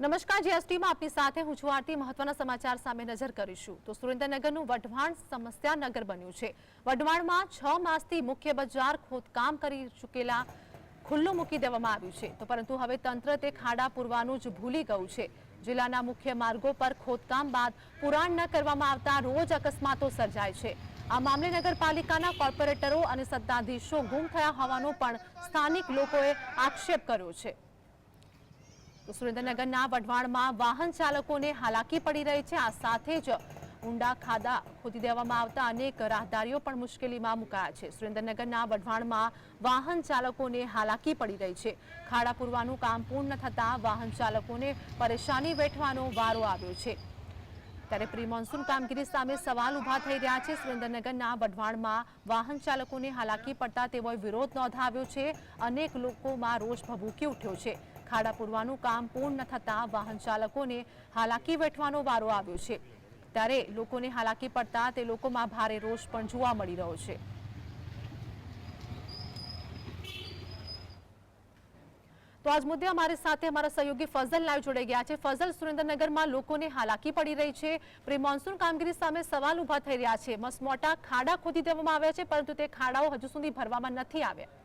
નમસ્કાર, જીએસટીમાં આપની સાથે હું છું આરતી. મહત્વના સમાચાર સામે નજર કરીશું. તો સુરેન્દ્રનગરનું વઢવાણ સમસ્યાનગર બન્યું છે. વઢવાણમાં છ માસથી મુખ્ય બજાર ખોદકામ કરી ચૂકેલા ખુલ્લું મૂકી દેવામાં આવ્યું છે. તો પરંતુ હવે તંત્ર તે ખાડા પૂરવાનું જ ભૂલી ગયું છે. જિલ્લાના મુખ્ય માર્ગો પર ખોદકામ બાદ પુરાણ ન કરવામાં આવતા રોજ અકસ્માતો સર્જાય છે. આ મામલે નગરપાલિકાના કોર્પોરેટરો અને સત્તાધીશો ગુમ થયા હોવાનો પણ સ્થાનિક લોકોએ આક્ષેપ કર્યો છે. સુરેન્દ્રનગરના વઢવાણમાં વાહન ચાલકોને હાલાકી પડી રહી છે. આ સાથે જ ઊંડા ખાડા ખોદી દેવામાં આવતા અનેક રાહદારીઓ પણ મુશ્કેલીમાં મુકાયા છે. સુરેન્દ્રનગરના વઢવાણમાં વાહન ચાલકોને હાલાકી પડી રહી છે. ખાડા પૂરવાનું કામ પૂર્ણ થતાં વાહન ચાલકોને પરેશાની વેઠવાનો વારો આવ્યો છે. ત્યારે પ્રી મોન્સૂન કામગીરી સામે સવાલ ઊભા થઈ રહ્યા છે. સુરેન્દ્રનગરના વઢવાણમાં વાહન ચાલકોને હાલાકી પડતા તેઓએ વિરોધ નોંધાવ્યો છે. અનેક લોકોમાં રોષ ભભૂકી ઉઠ્યો છે. ખાડા પૂરવાનું કામ પૂર્ણ થતાં વાહન ચાલકોને હાલાકી વેઠવાનો વારો આવ્યો છે. ત્યારે લોકોને હાલાકી પડતા તે લોકોમાં ભારે રોષ પણ જોવા મળી રહ્યો છે. તો આજ મુદ્દે અમારી સાથે અમારા સહયોગી ફઝલ લાઈવ જોડાઈ ગયા છે. ફઝલ, સુરેન્દ્રનગરમાં લોકોને હાલાકી પડી રહી છે. પ્રી મોન્સૂન કામગીરી સામે સવાલ ઊભા થઈ રહ્યા છે. મસમોટા ખાડા ખોદી દેવામાં આવ્યા છે, પરંતુ તે ખાડાઓ હજુ સુધી ભરવામાં નથી આવ્યા.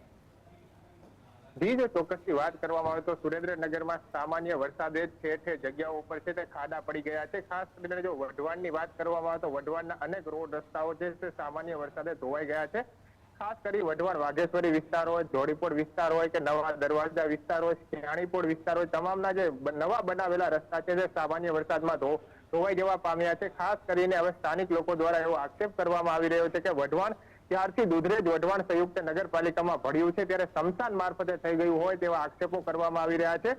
જી જો ચોક્કસથી વાત કરવામાં આવે તો સુરેન્દ્રનગરમાં સામાન્ય વરસાદે છે ઠેર જગ્યાઓ ઉપર છે તે ખાડા પડી ગયા છે. ખાસ કરીને જો વઢવાણની વાત કરવામાં આવે તો વઢવાણના અનેક રોડ રસ્તાઓ છે તે સામાન્ય વરસાદે ધોવાઈ ગયા છે. ખાસ કરી વઢવાણ વાઘેશ્વરી વિસ્તાર હોય જોડીપોળ વિસ્તાર હોય કે નવા દરવાજા વિસ્તાર હોય શિયાણીપોળ વિસ્તાર હોય, તમામના જે નવા બનાવેલા રસ્તા છે તે સામાન્ય વરસાદમાં ધોવાઈ જવા પામ્યા છે. ખાસ કરીને હવે સ્થાનિક લોકો દ્વારા એવો આક્ષેપ કરવામાં આવી રહ્યો છે કે વઢવાણ ત્યારથી દુધરેજ વઢવાણ સંયુક્ત નગરપાલિકામાં ભળ્યું છે. ત્યારે સમસાન મારફતે થઈ ગયું હોય તેવા આક્ષેપો કરવામાં આવી રહ્યા છે.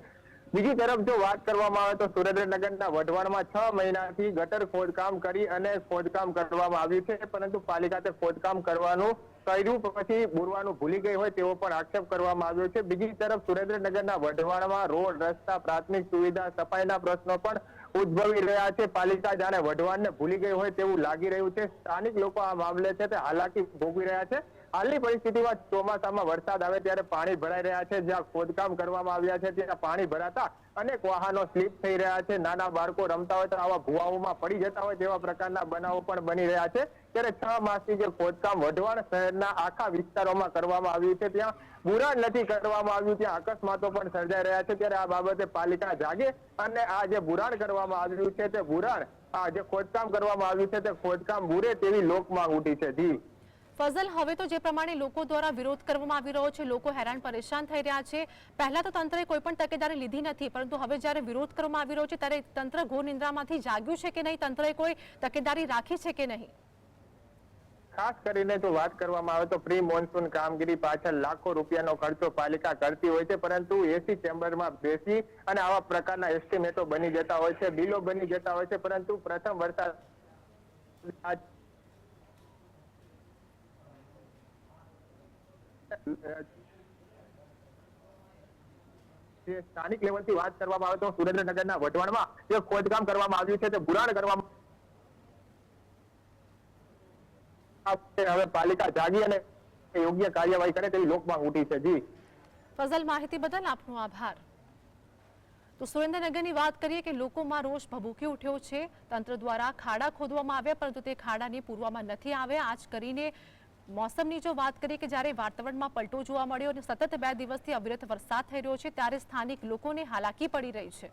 બીજી તરફ જો વાત કરવામાં આવે તો સુરેન્દ્રનગરના વઢવાણમાં છ મહિનાથી ગટર ખોદકામ કરી અને ખોદકામ કરવામાં આવ્યું છે. પરંતુ પાલિકા તે ખોદકામ કરવાનું કર્યું પછી બોરવાનું ભૂલી ગઈ હોય તેવો પણ આક્ષેપ કરવામાં આવ્યો છે. બીજી તરફ સુરેન્દ્રનગરના વઢવાણમાં રોડ, રસ્તા, પ્રાથમિક સુવિધા, સફાઈના પ્રશ્નો પણ ઉદ્ભવી રહ્યા છે. પાલિકા જાણે વઢવાણને ભૂલી ગઈ હોય તેવું લાગી રહ્યું છે. સ્થાનિક લોકો આ મામલે છે તે હાલાકી ભોગવી રહ્યા છે. હાલની પરિસ્થિતિમાં ચોમાસામાં વરસાદ આવે ત્યારે પાણી ભરાઈ રહ્યા છે, જ્યાં ખોદકામ કરવામાં આવ્યા છે, ત્યાં પાણી ભરાતા અનેક વાહનો સ્લીપ થઈ રહ્યા છે, નાના બાળકો રમતા હોય તો આવા ભુવાઓમાં પડી જતા હોય તેવા પ્રકારના બનાવો પણ બની રહ્યા છે. ત્યારે છ માસથી જે ખોદકામ વઢવાણ શહેરના આખા વિસ્તારોમાં કરવામાં આવ્યું છે, ત્યાં બુરાણ નથી કરવામાં આવ્યું, ત્યાં અકસ્માતો પણ સર્જાઈ રહ્યા છે. ત્યારે આ બાબતે પાલિકા જાગે અને આ જે બુરાણ કરવામાં આવ્યું છે, તે બુરાણ આ જે ખોદકામ કરવામાં આવ્યું છે, તે ખોદકામ બુરે તેવી લોકમાં ઉઠી છે. જી. ફઝલ હવે તો જે પ્રમાણે લોકો દ્વારા વિરોધ કરવામાં આવી રહ્યો છે, લોકો હેરાન પરેશાન થઈ રહ્યા છે. પહેલા તો તંત્રએ કોઈ પણ તકેદારી લીધી નથી, પરંતુ હવે જ્યારે વિરોધ કરવામાં આવી રહ્યો છે, ત્યારે તંત્ર ઘોર નિંદ્રામાંથી જાગ્યું છે કે નહીં? તંત્રએ કોઈ તકેદારી રાખી છે કે નહીં? ખાસ કરીને જો વાત કરવામાં આવે તો પ્રી મોન્સૂન કામગીરી પાછળ લાખો રૂપિયાનો ખર્ચો પાલિકા કરતી હોય છે, પરંતુ એસી ચેમ્બરમાં બેસી અને આવા પ્રકારના એસ્ટિમેટો બની જતા હોય છે, બિલો બની જતા હોય છે, પરંતુ પ્રથમ વરસાદ જે સ્થાનિક લેવલથી વાત કરવામાં આવે તો સુરેન્દ્રનગરના વઢવાણમાં જે ખોદકામ કરવામાં આવ્યું છે તે બુરાણ કરવામાં હવે પાલિકા જાગી અને યોગ્ય કાર્યવાહી કરે તેવી લોકમાંગ ઉઠી છે. જી. ફઝલ માહિતી બદલ આપનો આભાર. તો સુરેન્દ્રનગરની વાત કરીએ કે લોકોમાં રોષ ભભૂકી ઉઠ્યો છે. તંત્ર દ્વારા ખાડા ખોદવામાં આવ્યા, પરંતુ તે ખાડાની પૂરવામાં નથી આવ્યા. આજ કરીને મોસમની જો વાત કરીએ કે જ્યારે વાતાવરણમાં પલટો જોવા મળ્યો અને સતત બે દિવસથી અવિરત વરસાદ થઈ રહ્યો છે, ત્યારે સ્થાનિક લોકોને હાલાકી પડી રહી છે.